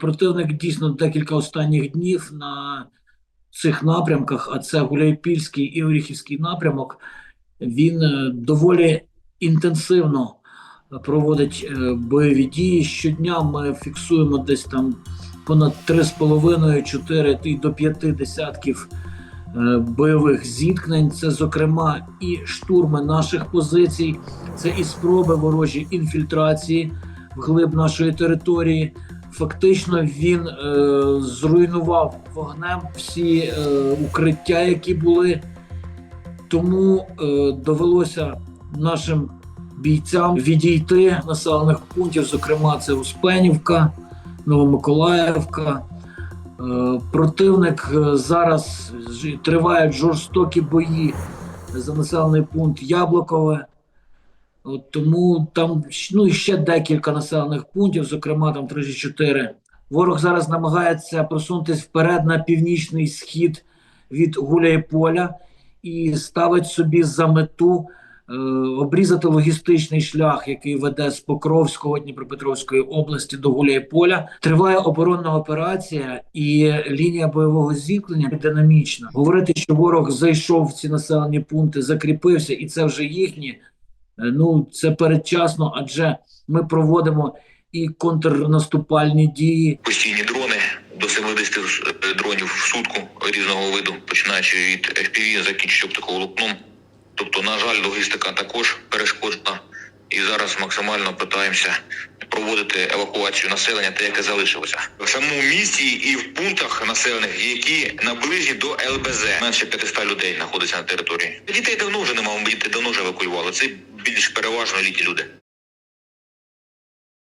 Противник дійсно декілька останніх днів на цих напрямках, а це Гуляйпільський і Оріхівський напрямок, він е, доволі інтенсивно проводить е, бойові дії. Щодня ми фіксуємо десь там понад 3,5-4 і до 5 десятків е, бойових зіткнень. Це, зокрема, і штурми наших позицій, це і спроби ворожі інфільтрації вглиб нашої території. Фактично він е, зруйнував вогнем всі е, укриття, які були. Тому е, довелося нашим бійцям відійти населених пунктів, зокрема, це Успенівка, Новомиколаївка. Е, противник е, зараз тривають жорстокі бої за населений пункт Яблукове. От тому там ну, ще декілька населених пунктів, зокрема там 34. Ворог зараз намагається просунутися вперед на північний схід від Гуляйполя і ставить собі за мету е, обрізати логістичний шлях, який веде з Покровського Дніпропетровської області до Гуляйполя. Триває оборонна операція, і лінія бойового зіткнення динамічна. Говорити, що ворог зайшов в ці населені пункти, закріпився, і це вже їхні. Е, Ну це передчасно, адже ми проводимо і контрнаступальні дії, постійні дрони до 70 дронів в сутку різного виду, починаючи від FPV, закінчуючи оптиковолокном. Тобто, на жаль, логістика також перешкоджена. І зараз максимально питаємося проводити евакуацію населення, те, яке залишилося в самому місті і в пунктах населених, які наближені до ЛБЗ. Менше 500 людей знаходиться на території. Дітей давно вже немає, дітей давно вже евакуювали. Це більш переважно літні люди.